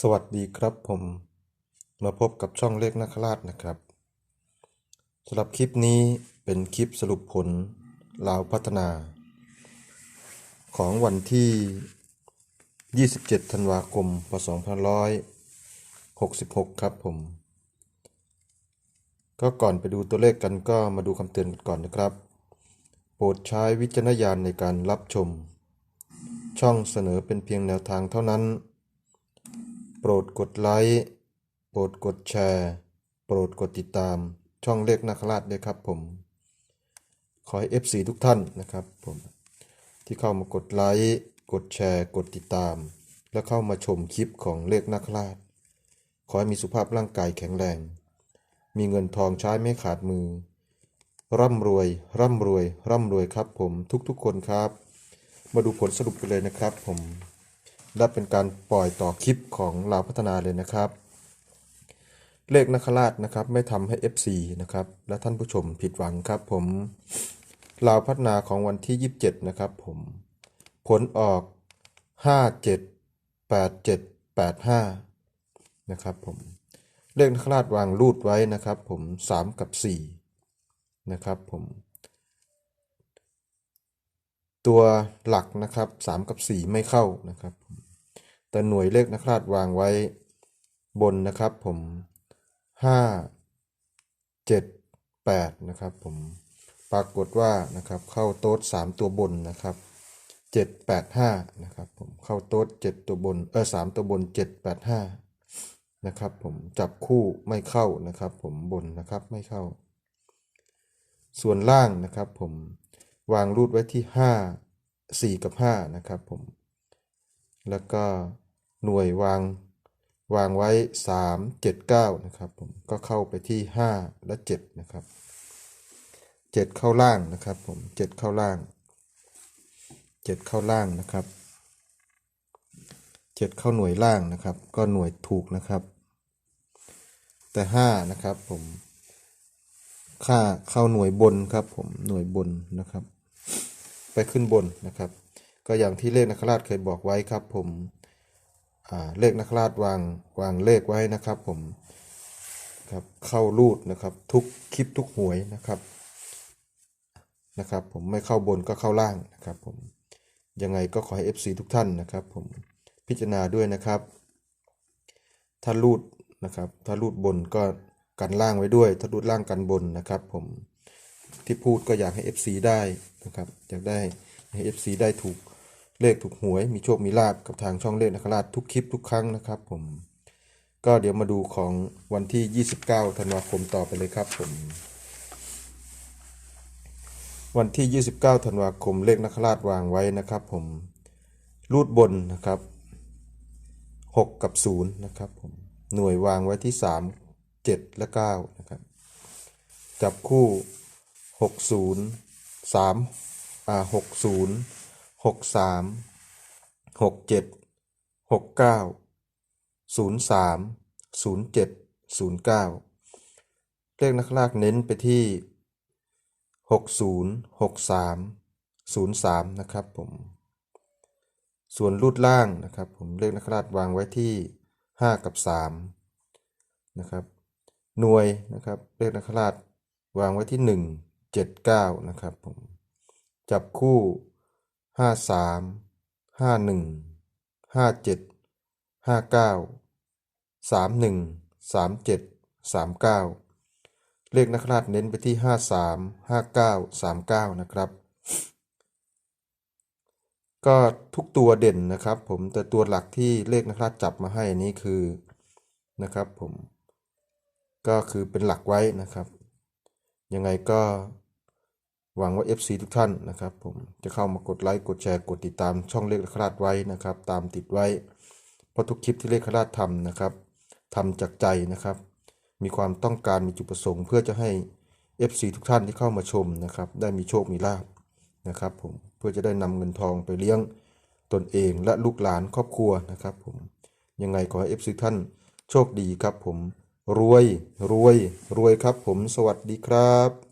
สวัสดีครับผมมาพบกับช่องเลขนักราชนะครับสำหรับคลิปนี้เป็นคลิปสรุปผลลาวพัฒนา ของวันที่ 27 ธันวาคม พศ 2566 ครับผม ก็ก่อนไปดูตัวเลขกันก็มาดูคำเตือนกันก่อนนะครับ โปรดใช้วิจารณญาณในการรับชม ช่องเสนอเป็นเพียงแนวทางเท่านั้น โปรดกดไลค์โปรดกดแชร์ โปรดกดติดตาม ช่องเลขนาคราชด้วยครับผมขอให้ FC ทุกท่านนะครับผมที่เข้ามากดไลค์กดแชร์กดติดตาม และเข้ามาชมคลิปของเลขนาคราช ขอให้มีสุขภาพร่างกายแข็งแรง มีเงินทองใช้ไม่ขาดมือ ร่ำรวย ร่ำรวย ร่ำรวยครับผมทุกๆคนครับ มาดูผลสรุปกันเลยนะครับผม และเป็นการปล่อยต่อคลิปของเราวพัฒนาเลยนะครับ เลขนักราชนะครับไม่ทำให้ FC นะครับและท่านผู้ชมผิดหวังครับผมลาวพัฒนาของวันที่ 27 นะครับผมผลออก 57 87 85 นะครับผมเลขนักราชวางรูดไว้นะครับผม 3 กับ 4 นะครับผมตัวหลักนะครับ 3 กับ 4 ไม่เข้านะครับ แต่หน่วยเลขนักราชวางไว้บนนะครับผม5 7 8นะครับผมปรากฏว่านะครับเข้าโต๊ด3ตัวบนนะครับ7 8 5นะครับผมเข้าโต๊ด7ตัวบนเออ3ตัวบน7 8 5นะครับผมจับคู่ไม่เข้านะครับ ผมบนนะครับไม่เข้า ส่วนล่างนะครับ ผมวางรูดไว้ที่5 4กับ5นะครับผมแล้วก็ หน่วยวางวางไว้ 3 7 9 นะครับผมก็เข้าไปที่ 5 และ 7 นะครับ 7 เข้าล่างนะครับผม 7 เข้าล่าง 7 เข้าล่างนะครับ 7 เข้าหน่วยล่างนะครับ ก็หน่วยถูกนะครับ แต่ 5 นะครับผมค่าเข้าหน่วยบนครับผมหน่วยบนนะครับ ไปขึ้นบนนะครับ ก็อย่างที่เลขนักราชเคยบอกไว้ครับผม เลขนักราชวางวางเลขไว้นะครับผมครับเข้ารูดนะครับทุกคลิปทุกหวยนะครับนะครับ ผมไม่เข้าบนก็เข้าล่างนะครับผมยังไงก็ขอให้ FC ทุกท่านนะครับ ผมพิจารณาด้วยนะครับ ถ้ารูดนะครับ ถ้ารูดบนก็กันล่างไว้ด้วย ถ้ารูดล่างกันบนนะครับ ผมที่พูดก็อยากให้ FC ได้นะครับอยากได้ให้ FC ได้ถูก เลขถูกหวย มีโชคมีลาบกับทางช่องเลขนักราชทุกคลิปทุกครั้งนะครับผม ก็เดี๋ยวมาดูของวันที่ 29ธันวาคมต่อไปเลยครับผม วันที่ 29ธันวาคมเลขนักราชวางไว้นะครับ ผมรูดบนนะครับ 6 กับ0นะครับผมหน่วยวางไว้ที่ 3 7 และ9นะครับจับคู่ 60 3อ่า60 63 67 69 03 07 09เลขนักลากเน้นไปที่60 63 03นะครับผม ส่วนรูดล่างนะครับ ผมเลขนักราชวางไว้ที่5กับ3นะครับหน่วยนะครับเลขนักราชวางไว้ที่ 1 7 9 นะครับผม จับคู่ ห้าสามห้าหนึ่งห้าเจ็ดห้าเก้าสามหนึ่งสามเจ็ดสามเก้าเลขนักราชเน้นไปที่ห้าสามห้าเก้าสามเก้านะครับ ก็ทุกตัวเด่นนะครับ ผมแต่ตัวหลักที่เลขนักราชจับมาให้นี้คือนะครับผม ก็คือเป็นหลักไว้นะครับ ยังไงก็ หวังว่า FC ทุกท่านนะครับ ผมจะเข้ามากดไลค์กดแชร์กดติดตามช่องเลขนักราชไว้นะครับ ตามติดไว้ เพราะทุกคลิปที่เลขนักราชทำนะครับทำจากใจนะครับ มีความต้องการมีจุดประสงค์เพื่อจะให้ FC ทุกท่านที่เข้ามาชมนะครับ ได้มีโชคมีลาภนะครับ ผมเพื่อจะได้นำเงินทองไปเลี้ยงตนเองและลูกหลานครอบครัวนะครับ ผมยังไงขอให้ FC ท่านโชคดีครับ ผมรวยรวยรวยครับ ผมสวัสดีครับ